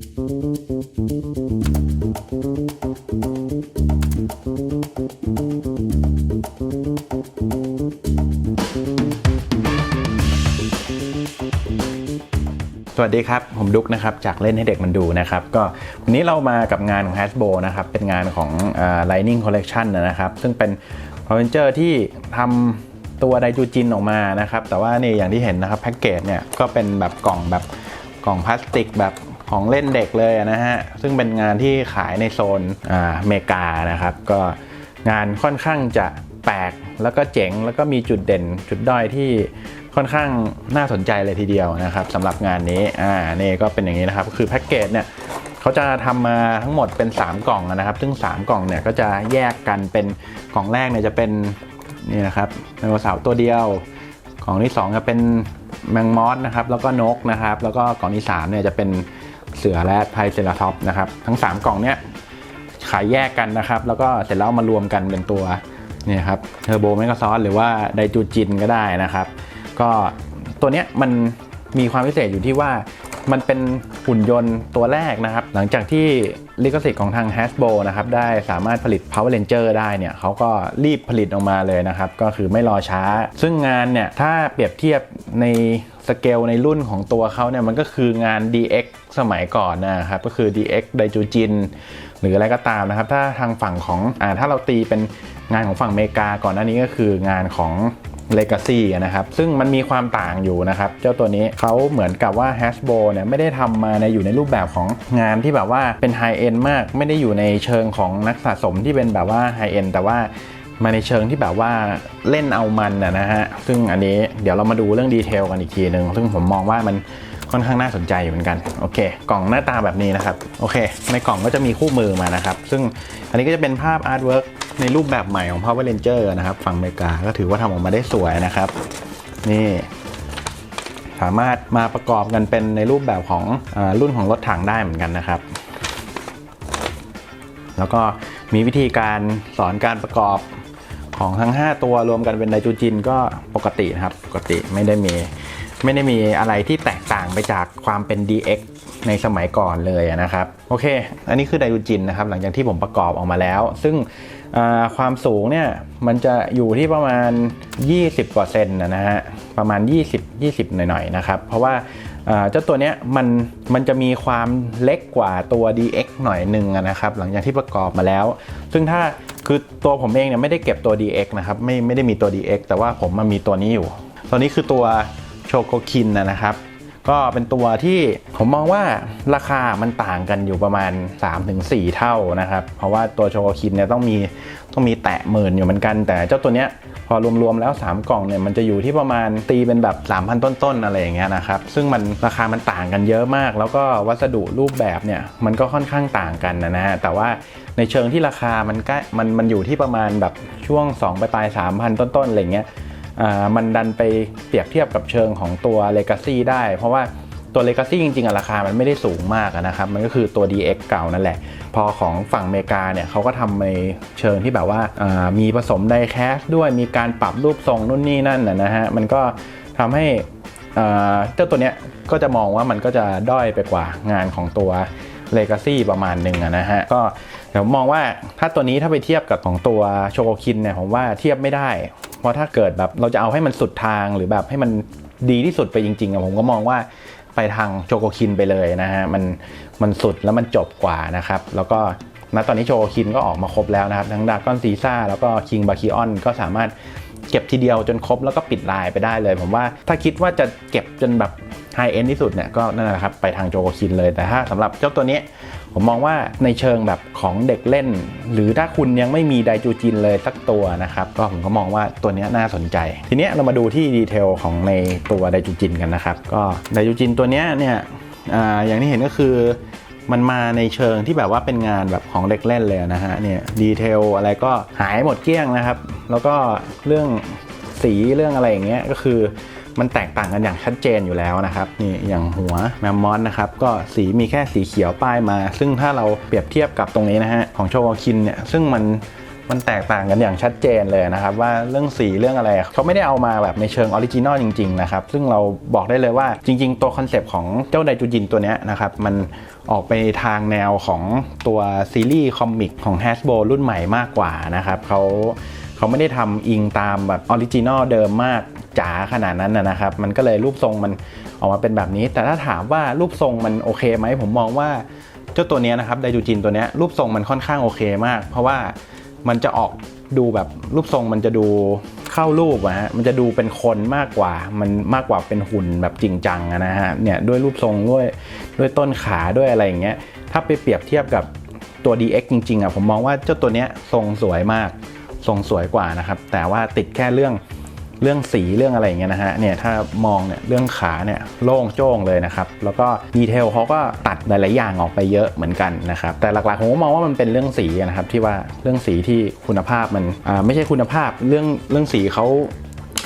สวัสดีครับ ผมดุ๊กนะครับ จากเล่นให้เด็กมันดูนะครับ ก็วันนี้เรามากับงานของ Hasbro นะครับ เป็นงานของ Lightning Collection นะครับ ซึ่งเป็น p o w e n g e r ที่ทำตัวไดจูจินออกมานะครับ แต่ว่านี่อย่างที่เห็นนะครับ แพ็กเกจเนี่ย ก็เป็นแบบกล่องแบบกล่องพลาสติกแบบ ของเล่นเด็กเลยนะฮะ ซึ่งเป็นงานที่ขายในโซนอ่าเมริกานะครับ ก็งานค่อนข้างจะแปลกแล้วก็เจ๋งแล้วก็มีจุดเด่นจุดด้อยที่ค่อนข้างน่าสนใจเลยทีเดียวนะครับสำหรับงานนี้อ่านี่ก็เป็นอย่างนี้นะครับ คือแพ็กเกจเนี่ยเขาจะทำมาทั้งหมดเป็น 3 กล่องนะครับ ซึ่ง 3 กล่องเนี่ยก็จะแยกกันเป็นกล่องแรกเนี่ยจะเป็นนี่นะครับไดโนเสาร์ตัวเดียวกล่องที่2จะเป็นแมงมอสนะครับแล้วก็นกนะครับ แล้วก็กล่องที่3เนี่ยจะเป็น เสือและไทเซราท็อปนะครับ ทั้ง 3 กล่องเนี้ยขายแยกกันนะครับ แล้วก็เสร็จแล้วมารวมกันเป็นตัวเนี่ยครับเทอร์โบแมกซอสหรือว่าไดจูจินก็ได้นะครับ ก็ตัวเนี้ยมันมีความพิเศษอยู่ที่ว่า มันเป็นหุ่นยนต์ตัวแรกนะครับ หลังจากที่ลิขสิทธิ์ของทาง Hasbro นะครับได้สามารถผลิต Power Ranger ได้เนี่ยเขาก็รีบผลิตออกมาเลยนะครับ ก็คือไม่รอช้า ซึ่งงานเนี่ยถ้าเปรียบเทียบในสเกลในรุ่นของตัวเขาเนี่ยมันก็คืองาน DX สมัยก่อนนะครับก็คือ DX ไดจูจินหรืออะไรก็ตามนะครับ ถ้าทางฝั่งของอ่าถ้าเราตีเป็นงานของฝั่งอเมริกาก่อนหน้านี้ก็คืองานของ Legacy นะครับ ซึ่งมันมีความต่างอยู่นะครับ เจ้าตัวนี้เขาเหมือนกับว่า Hasbro เนี่ยไม่ได้ทำมาในอยู่ในรูปแบบของงานที่แบบว่าเป็นไฮเอ็นมาก ไม่ได้อยู่ในเชิงของนักสะสมที่เป็นแบบว่าไฮเอ็นแต่ว่ามาในเชิงที่แบบว่าเล่นเอามันนะนะฮะ ซึ่งอันนี้เดี๋ยวเรามาดูเรื่องดีเทลกันอีกทีหนึ่งซึ่งผมมองว่ามันค่อนข้างน่าสนใจอยู่เหมือนกัน โอเค กล่องหน้าตาแบบนี้นะครับ โอเค ในกล่องก็จะมีคู่มือมานะครับ ซึ่งอันนี้ก็จะเป็นภาพอาร์ตเวิร์กในรูปแบบใหม่ของ Power Ranger นะครับ ฝั่งอเมริกาก็ถือว่าทำออกมาได้สวยนะครับ นี่ สามารถมาประกอบกันเป็นในรูปแบบของอรุ่นของรถถังได้เหมือนกันนะครับ แล้วก็มีวิธีการสอนการประกอบของทั้ง 5 ตัวรวมกันเป็นไดจูจินก็ปกตินะครับ ปกติไม่ได้มีไม่ได้มีอะไรที่แตกต่างไปจากความเป็น DX ในสมัยก่อนเลยนะครับ โอเค อันนี้คือไดจูจินนะครับ หลังจากที่ผมประกอบออกมาแล้ว ซึ่ง ความสูงเนี่ยมันจะอยู่ที่ประมาณ 20กว่าเซนนะฮะประมาณ 20 20 หน่อยๆนะครับ เพราะว่าเจ้าตัวเนี้ยมันมันจะมีความเล็กกว่าตัว DX หน่อยหนึ่งนะครับ หลังจากที่ประกอบมาแล้ว ซึ่งถ้าคือตัวผมเองเนี่ยไม่ได้เก็บตัว DX นะครับไม่ไม่ได้มีตัว DX แต่ว่าผมมันมีตัวนี้อยู่ ตัวนี้คือตัวโชโกคินนะครับ ก็เป็นตัวที่ผมมองว่าราคามันต่างกันอยู่ประมาณ 3-4 เท่านะครับ เพราะว่าตัวโชโกคินเนี่ยต้องมีต้องมีแตะหมื่นอยู่เหมือนกัน แต่เจ้าตัวเนี้ยพอรวมๆแล้ว 3 กล่องเนี่ยมันจะอยู่ที่ประมาณตีเป็นแบบ 3,000 ต้นๆอะไรอย่างเงี้ยนะครับซึ่งมันราคามันต่างกันเยอะมาก แล้วก็วัสดุรูปแบบเนี่ยมันก็ค่อนข้างต่างกันนะฮะแต่ว่าในเชิงที่ราคามันใกล้มันมันอยู่ที่ประมาณแบบช่วง2ปลายๆ3,000ต้นๆอะไรเงี้ย มันดันไปเปรียบเทียบกับเชิงของตัว Legacy ได้ เพราะว่าตัว Legacy จริงๆอะราคามันไม่ได้สูงมากนะครับ มันก็คือตัว DX เก่านั่นแหละ พอของฝั่งอเมริกาเนี่ยเขาก็ทำในเชิงที่แบบว่ามีผสมไดแคสด้วยมีการปรับรูปทรงนู่นนี่นั่นนะฮะมันก็ทำให้เจ้าตัวเนี้ยก็จะมองว่ามันก็จะด้อยไปกว่างานของตัว Legacy ประมาณหนึ่งนะฮะก็ เดี๋ยวมองว่าถ้าตัวนี้ถ้าไปเทียบกับของตัวโชโกคินเนี่ยผมว่าเทียบไม่ได้ เพราะถ้าเกิดแบบเราจะเอาให้มันสุดทางหรือแบบให้มันดีที่สุดไปจริงๆอะผมก็มองว่าไปทางโชโกคินไปเลยนะฮะมันมันสุดแล้วมันจบกว่านะครับ แล้วก็ณตอนนี้โชโกคินก็ออกมาครบแล้วนะครับ ทั้งดากอนซีซ่าแล้วก็คิงบาคิออนก็สามารถเก็บทีเดียวจนครบแล้วก็ปิดลายไปได้เลย ผมว่าถ้าคิดว่าจะเก็บจนแบบไฮเอ็นที่สุดเนี่ยก็นั่นแหละครับไปทางโจโกคินเลยแต่ถ้าสำหรับเจ้าตัวนี้ ผมมองว่าในเชิงแบบของเด็กเล่น หรือถ้าคุณยังไม่มีไดจูจินเลยสักตัวนะครับก็ผมก็มองว่าตัวนี้น่าสนใจ ทีเนี้ยเรามาดูที่ดีเทลของในตัวไดจูจินกันนะครับ ก็ไดจูจินตัวเนี้ยเนี่ยออย่างที่เห็นก็คือมันมาในเชิงที่แบบว่าเป็นงานแบบของเด็กเล่นเลยนะฮะเนี่ยดีเทลอะไรก็หายหมดเกลี้ยงนะครับ แล้วก็เรื่องสีเรื่องอะไรอย่างเงี้ยก็คือ มันแตกต่างกันอย่างชัดเจนอยู่แล้วนะครับนี่อย่างหัวแมมมอนนะครับก็สีมีแค่สีเขียวป้ายมา ซึ่งถ้าเราเปรียบเทียบกับตรงนี้นะฮะของโชวคินเนี่ยซึ่งมันมันแตกต่างกันอย่างชัดเจนเลยนะครับ ว่าเรื่องสีเรื่องอะไรเขาไม่ได้เอามาแบบในเชิงออริจินอลจริง ๆ นะครับ ซึ่งเราบอกได้เลยว่าจริง ๆ ตัวคอนเซปต์ของเจ้าไดจูจินตัวนี้นะครับ มันออกไปทางแนวของตัวซีรีส์คอมิกของ Hasbro รุ่นใหม่มากกว่านะครับเขาเขาไม่ได้ทำอิงตามแบบออริจินอลเดิมมาก จ๋าขนาดนั้นนะครับ มันก็เลยรูปทรงมันออกมาเป็นแบบนี้ แต่ถ้าถามว่ารูปทรงมันโอเคไหมผมมองว่าเจ้าตัวเนี้ยนะครับไดจูจินตัวเนี้ยรูปทรงมันค่อนข้างโอเคมาก เพราะว่ามันจะออกดูแบบรูปทรงมันจะดูเข้ารูปอะฮะมันจะดูเป็นคนมากกว่ามันมากกว่าเป็นหุ่นแบบจริงจังนะฮะเนี่ยด้วยรูปทรงด้วยด้วยต้นขาด้วยอะไรอย่างเงี้ยถ้าไปเปรียบเทียบกับตัว DX จริงๆอะผมมองว่าเจ้าตัวเนี้ยทรงสวยมากทรงสวยกว่านะครับ แต่ว่าติดแค่เรื่อง เรื่องสีเรื่องอะไรอย่างเงี้ยนะฮะเนี่ยถ้ามองเนี่ยเรื่องขาเนี่ยโล่งโจ้งเลยนะครับ แล้วก็ดีเทลเขาก็ตัดหลายๆอย่างออกไปเยอะเหมือนกันนะครับ แต่หลักๆผมก็มองว่ามันเป็นเรื่องสีนะครับที่ว่าเรื่องสีที่คุณภาพมันอ่าไม่ใช่คุณภาพเรื่องเรื่องสีเขา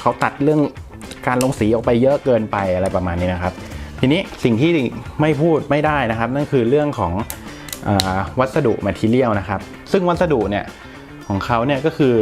เขาตัดเรื่องการลงสีออกไปเยอะเกินไปอะไรประมาณนี้นะครับ ทีนี้สิ่งที่ไม่พูดไม่ได้นะครับ นั่นคือเรื่องของอวัสดุ material นะครับ ซึ่งวัสดุเนี่ยของเขาเนี่ยก็คือ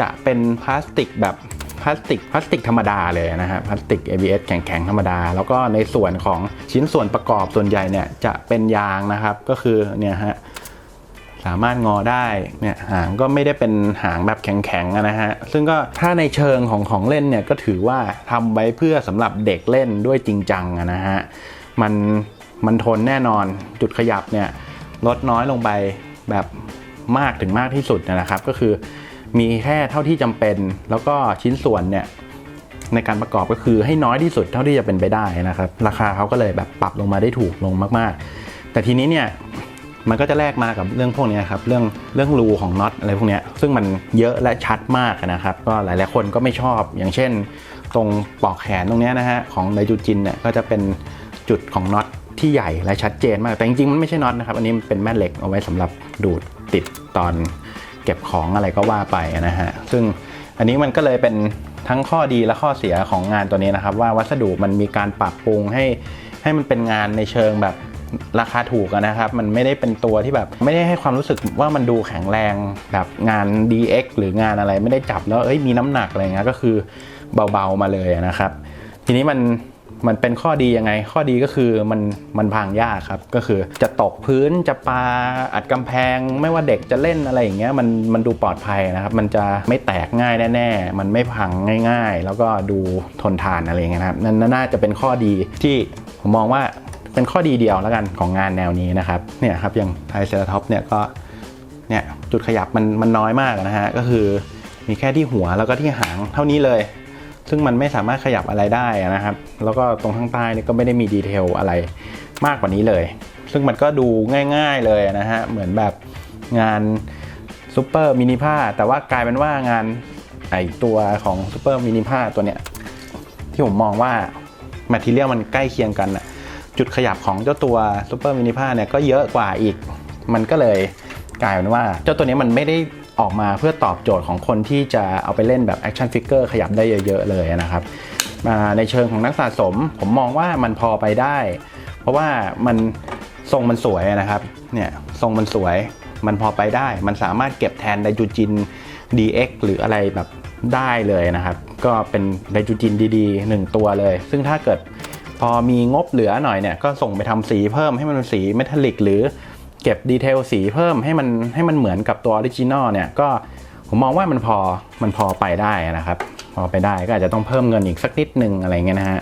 จะเป็นพลาสติกแบบ พลาสติกพลาสติกธรรมดาเลยนะฮะพลาสติก ABS แข็งๆธรรมดา แล้วก็ในส่วนของชิ้นส่วนประกอบส่วนใหญ่เนี่ยจะเป็นยางนะครับ ก็คือเนี่ยฮะสามารถงอได้เนี่ยหางก็ไม่ได้เป็นหางแบบแข็งๆนะฮะซึ่งก็ถ้าในเชิงของของเล่นเนี่ยก็ถือว่าทำไว้เพื่อสำหรับเด็กเล่นด้วยจริงจังนะฮะมันมันทนแน่นอนจุดขยับเนี่ยลดน้อยลงไปแบบมากถึงมากที่สุดนะครับ ก็คือ มีแค่เท่าที่จำเป็น แล้วก็ชิ้นส่วนเนี่ยในการประกอบก็คือให้น้อยที่สุดเท่าที่จะเป็นไปได้นะครับ ราคาเขาก็เลยแบบปรับลงมาได้ถูกลงมากๆ แต่ทีนี้เนี่ยมันก็จะแลกมากับเรื่องพวกนี้ครับเรื่องเรื่องรูของน็อตอะไรพวกนี้ซึ่งมันเยอะและชัดมากนะครับ ก็หลายๆคนก็ไม่ชอบอย่างเช่น ตรงปลอกแขนตรงเนี้ยนะฮะของไดจูจินเนี่ยก็จะเป็นจุดของน็อตที่ใหญ่และชัดเจนมาก แต่จริงๆมันไม่ใช่น็อตนะครับ อันนี้มันเป็นแม่เหล็กเอาไว้สำหรับดูดติดตอน เก็บของอะไรก็ว่าไปนะฮะซึ่งอันนี้มันก็เลยเป็นทั้งข้อดีและข้อเสียของงานตัวนี้นะครับ ว่าวัสดุมันมีการปรับปรุงให้ให้มันเป็นงานในเชิงแบบราคาถูกนะครับ มันไม่ได้เป็นตัวที่แบบไม่ได้ให้ความรู้สึกว่ามันดูแข็งแรงแบบงาน DX หรืองานอะไรไม่ได้จับแล้วเอ้ยมีน้ำหนักอะไรเงี้ยก็คือเบาๆมาเลยนะครับ ทีนี้มัน มันเป็นข้อดียังไง ข้อดีก็คือมันมันพังยากครับ ก็คือจะตกพื้นจะปาอัดกำแพง ไม่ว่าเด็กจะเล่นอะไรอย่างเงี้ยมันมันดูปลอดภัยนะครับ มันจะไม่แตกง่ายแน่ ๆ มันไม่พังง่าย ๆ แล้วก็ดูทนทานอะไรเงี้ยนะครับนั่นน่าจะเป็นข้อดีที่ผมมองว่าเป็นข้อดีเดียวแล้วกันของงานแนวนี้นะครับเนี่ยครับอย่างไทเซราท็อปเนี่ยก็เนี่ยจุดขยับมันมันน้อยมากนะฮะก็คือมีแค่ที่หัวแล้วก็ที่หางเท่านี้เลย ซึ่งมันไม่สามารถขยับอะไรได้นะครับ แล้วก็ตรงข้างใต้นี่ก็ไม่ได้มีดีเทลอะไรมากกว่านี้เลย ซึ่งมันก็ดูง่าย ๆเลยนะฮะ เหมือนแบบงานซูเปอร์มินิผ้าแต่ว่ากลายเป็นว่างานไอตัวของซูเปอร์มินิผ้าตัวเนี้ยที่ผมมองว่าแมทเทียลมันใกล้เคียงกันอะจุดขยับของเจ้าตัวซูเปอร์มินิผ้าเนี่ยก็เยอะกว่าอีก มันก็เลยกลายเป็นว่า เจ้าตัวนี้มันไม่ได้ ออกมาเพื่อตอบโจทย์ของคนที่จะเอาไปเล่นแบบแอคชั่นฟิกเกอร์ขยับได้เยอะๆเลยนะครับมาในเชิงของนักสะสม ผมมองว่ามันพอไปได้ เพราะว่ามันทรงมันสวยนะครับเนี่ยทรงมันสวยมันพอไปได้ มันสามารถเก็บแทนไดจูจิน DX หรืออะไรแบบได้เลยนะครับ ก็เป็นไดจูจินดีๆหนึ่งตัวเลย ซึ่งถ้าเกิดพอมีงบเหลือหน่อยเนี่ยก็ส่งไปทำสีเพิ่มให้มันเป็นสีเมทัลลิกหรือ เก็บดีเทลสีเพิ่มให้มันให้มันเหมือนกับตัวออริจินอลเนี่ยก็ผมมองว่ามันพอมันพอไปได้นะครับ พอไปได้ก็อาจจะต้องเพิ่มเงินอีกสักนิดนึงอะไรเงี้ยนะฮะ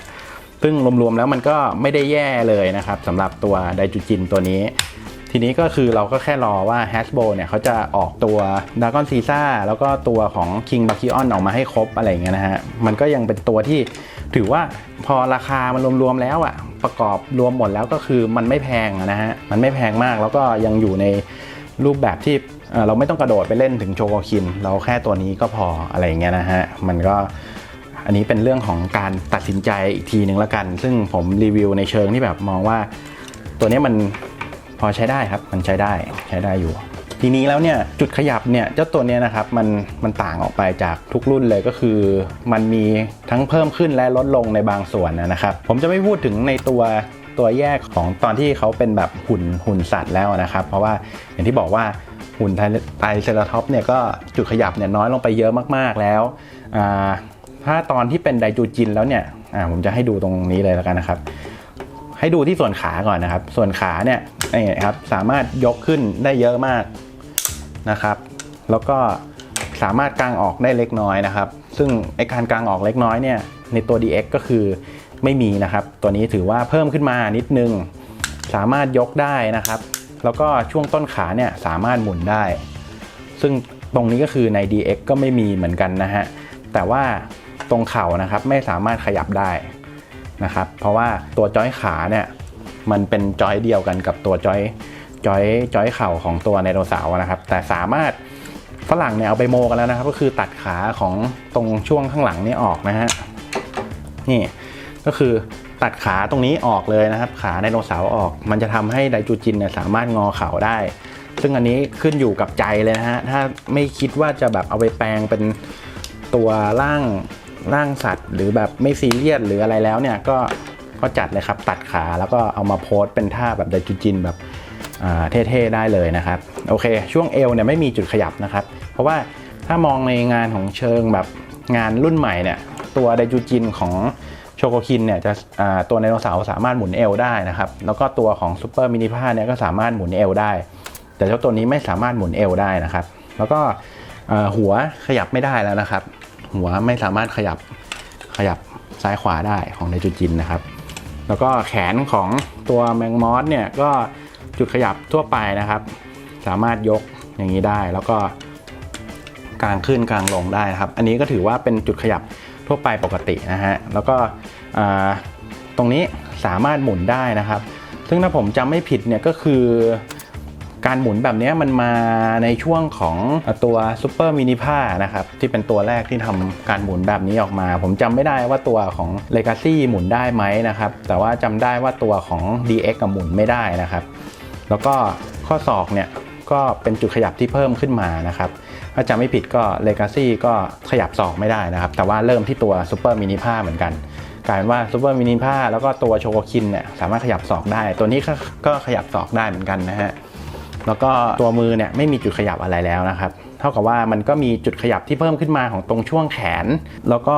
ซึ่งรวมๆแล้วมันก็ไม่ได้แย่เลยนะครับสำหรับตัวไดจูจินตัวนี้ ทีนี้ก็คือเราก็แค่รอว่า Hasbro เนี่ยเขาจะออกตัว Dragon c a s a แล้วก็ตัวของ King b a k i o n ออกมาให้ครบอะไรเงี้ยนะฮะ มันก็ยังเป็นตัวที่ถือว่าพอราคามันรวมๆแล้วอะประกอบรวมหมดแล้วก็คือมันไม่แพงนะฮะ มันไม่แพงมากแล้วก็ยังอยู่ในรูปแบบที่เราไม่ต้องกระโดดไปเล่นถึงโชโกคิน เราแค่ตัวนี้ก็พออะไรเงี้ยนะฮะ มันก็อันนี้เป็นเรื่องของการตัดสินใจอีกทีหนึ่งแล้วกัน ซึ่งผมรีวิวในเชิงที่แบบมองว่าตัวนี้มัน พอใช้ได้ครับมันใช้ได้ใช้ได้อยู่ ทีนี้แล้วเนี่ยจุดขยับเนี่ยเจ้าตัวเนี้ยนะครับมันมันต่างออกไปจากทุกรุ่นเลยก็คือ มันมีทั้งเพิ่มขึ้นและลดลงในบางส่วนนะครับ ผมจะไม่พูดถึงในตัวตัวแยกของตอนที่เขาเป็นแบบหุ่นหุ่นสัตว์แล้วนะครับ เพราะว่าอย่างที่บอกว่าหุ่นไทไตรเซราท็อปเนี่ยก็จุดขยับเนี่ยน้อยลงไปเยอะมากๆแล้ว ถ้าตอนที่เป็นไดจูจินแล้วเนี่ยผมจะให้ดูตรงนี้เลยแล้วกันนะครับ ให้ดูที่ส่วนขาก่อนนะครับ ส่วนขาเนี่ยนี่ครับสามารถยกขึ้นได้เยอะมากนะครับ แล้วก็สามารถกางออกได้เล็กน้อยนะครับ ซึ่งไอการกางออกเล็กน้อยเนี่ยในตัว DX ก็คือไม่มีนะครับ ตัวนี้ถือว่าเพิ่มขึ้นมานิดนึง สามารถยกได้นะครับ แล้วก็ช่วงต้นขาเนี่ยสามารถหมุนได้ ซึ่งตรงนี้ก็คือใน DX ก็ไม่มีเหมือนกันนะฮะ แต่ว่าตรงเข่านะครับไม่สามารถขยับได้ นะครับ เพราะว่าตัวจอยขาเนี่ยมันเป็นจอยเดียวกันกับตัวจอยจอยจอยเข่าของตัวไดโนเสาร์นะครับ แต่สามารถฝรั่งเนี่ยเอาไปโมกันแล้วนะครับ ก็คือตัดขาของตรงช่วงข้างหลังนี่ออกนะฮะนี่ก็คือตัดขาตรงนี้ออกเลยนะครับ ขาไดโนเสาร์ออก มันจะทำให้ไดจูจินเนี่ยสามารถงอเข่าได้ ซึ่งอันนี้ขึ้นอยู่กับใจเลยนะฮะถ้าไม่คิดว่าจะแบบเอาไปแปลงเป็นตัวร่าง ร่างสัตว์ หรือแบบไม่ซีเรียสหรืออะไรแล้วเนี่ยก็ก็จัดเลยครับตัดขาแล้วก็เอามาโพสต์เป็นท่าแบบไดจูจินแบบเท่ๆได้เลยนะครับโอเค ช่วงเอวเนี่ยไม่มีจุดขยับนะครับ เพราะว่าถ้ามองในงานของเชิงแบบงานรุ่นใหม่เนี่ยตัวไดจูจินของโชโกคินเนี่ยจะตัวไดโนเสาร์สามารถหมุนเอวได้นะครับแล้วก็ตัวของซูเปอร์มินิพาเนี่ยก็สามารถหมุนเอวได้ แต่เจ้าตัวนี้ไม่สามารถหมุนเอวได้นะครับ แล้วก็หัวขยับไม่ได้แล้วนะครับ หัวไม่สามารถขยับขยับซ้ายขวาได้ของไดจูจินนะครับ แล้วก็แขนของตัวแมงมอสเนี่ยก็จุดขยับทั่วไปนะครับ สามารถยกอย่างนี้ได้แล้วก็กลางขึ้นกลางลงได้นะครับ อันนี้ก็ถือว่าเป็นจุดขยับทั่วไปปกตินะฮะแล้วก็ตรงนี้สามารถหมุนได้นะครับ ซึ่งถ้าผมจำไม่ผิดเนี่ยก็คือ การหมุนแบบนี้มันมาในช่วงของตัวซูเปอร์มินิพานะครับที่เป็นตัวแรกที่ทำการหมุนแบบนี้ออกมา ผมจำไม่ได้ว่าตัวของ Legacy หมุนได้ไหมนะครับ แต่ว่าจำได้ว่าตัวของ DX กับหมุนไม่ได้นะครับ แล้วก็ข้อศอกเนี่ยก็เป็นจุดขยับที่เพิ่มขึ้นมานะครับถ้าจำไม่ผิดก็ Legacy ก็ขยับศอกไม่ได้นะครับ แต่ว่าเริ่มที่ตัว Super Mini ผ้าเหมือนกันกลายเป็นว่า Super Mini ผ้าแล้วก็ตัวโชโกคินเนี่ยสามารถขยับศอกได้ ตัวนี้ก็ขยับศอกได้เหมือนกันนะฮะ แล้วก็ตัวมือเนี่ยไม่มีจุดขยับอะไรแล้วนะครับ เท่ากับว่ามันก็มีจุดขยับที่เพิ่มขึ้นมาของตรงช่วงแขน แล้วก็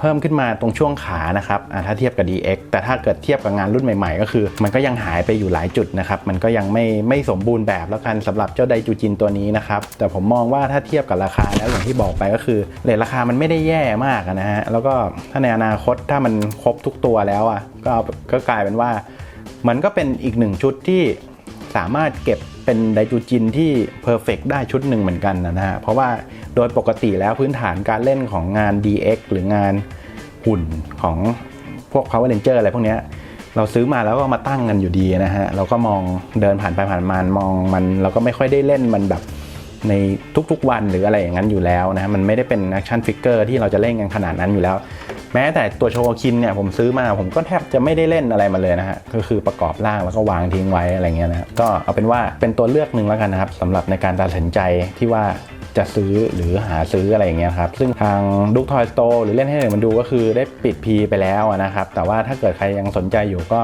เพิ่มขึ้นมาตรงช่วงขานะครับถ้าเทียบกับ DX แต่ถ้าเกิดเทียบกับงานรุ่นใหม่ๆ ก็คือ มันก็ยังหายไปอยู่หลายจุดนะครับ มันก็ยังไม่ไม่สมบูรณ์แบบแล้วกันสำหรับเจ้าไดจูจินตัวนี้นะครับ แต่ผมมองว่าถ้าเทียบกับราคาแล้วอย่างที่บอกไปก็คือเรทราคามันไม่ได้แย่มากนะฮะ แล้วก็ถ้าในอนาคตถ้ามันครบทุกตัวแล้วอะก็ก็กลายเป็นว่า มันก็เป็นอีกหนึ่งชุดที่สามารถเก็บ เป็นไดจูจินที่เพอร์เฟกได้ชุดหนึ่งเหมือนกันนะฮะเพราะว่าโดยปกติแล้วพื้นฐานการเล่นของงาน DX หรืองานหุ่นของพวก Power Ranger อะไรพวกนี้เราซื้อมาแล้วก็มาตั้งกันอยู่ดีนะฮะเราก็มองเดินผ่านไปผ่านมามองมันเราก็ไม่ค่อยได้เล่นมันแบบในทุกๆวันหรืออะไรอย่างนั้นอยู่แล้วนะมันไม่ได้เป็น action figure ที่เราจะเล่นกันขนาดนั้นอยู่แล้ว แม้แต่ตัวโชว์คินเนี่ยผมซื้อมาผมก็แทบจะไม่ได้เล่นอะไรมาเลยนะฮะก็คือประกอบร่างแล้วก็วางทิ้งไว้อะไรเงี้ยนะก็เอาเป็นว่าเป็นตัวเลือกหนึ่งแล้วกันนะครับสำหรับในการตัดสินใจที่ว่าจะซื้อหรือหาซื้ออะไรอย่างเงี้ยครับ ซึ่งทางดุกทอยสโตร์หรือเล่นให้เด็กมันดูก็คือได้ปิดพีไปแล้วนะครับ แต่ว่าถ้าเกิดใครยังสนใจอยู่ก็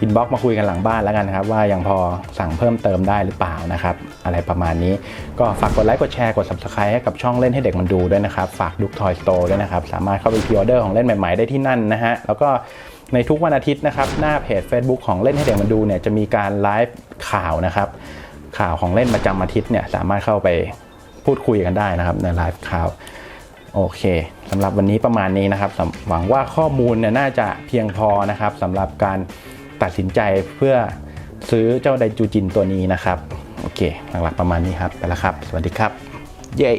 อินบ็อกมาคุยกันหลังบ้านแล้วกันครับ ว่ายังพอสั่งเพิ่มเติมได้หรือเปล่านะครับ อะไรประมาณนี้ก็ฝากกดไลค์กดแชร์กด subscribe ให้กับช่องเล่นให้เด็กมันดูด้วยนะครับ ฝากดุกทอยสโตร์ด้วยนะครับ สามารถเข้าไปพรีออเดอร์ของเล่นใหม่ๆได้ที่นั่นนะฮะแล้วก็ในทุกวันอาทิตย์นะครับ หน้าเพจ Facebook ของเล่นให้เด็กมันดูเนี่ยจะมีการไลฟ์ข่าวนะครับ ข่าวของเล่นประจำอาทิตย์เนี่ยสามารถเข้าไปพูดคุยกันได้นะครับในไลฟ์ข่าวโอเคสำหรับวันนี้ประมาณนี้นะครับหวังว่าข้อมูลเนี่ยน่าจะเพียงพอนะครับสำหรับการ ตัดสินใจเพื่อซื้อเจ้าไดจูจินตัวนี้นะครับ โอเค หลักๆประมาณนี้ครับ ไปแล้วครับ สวัสดีครับ เย้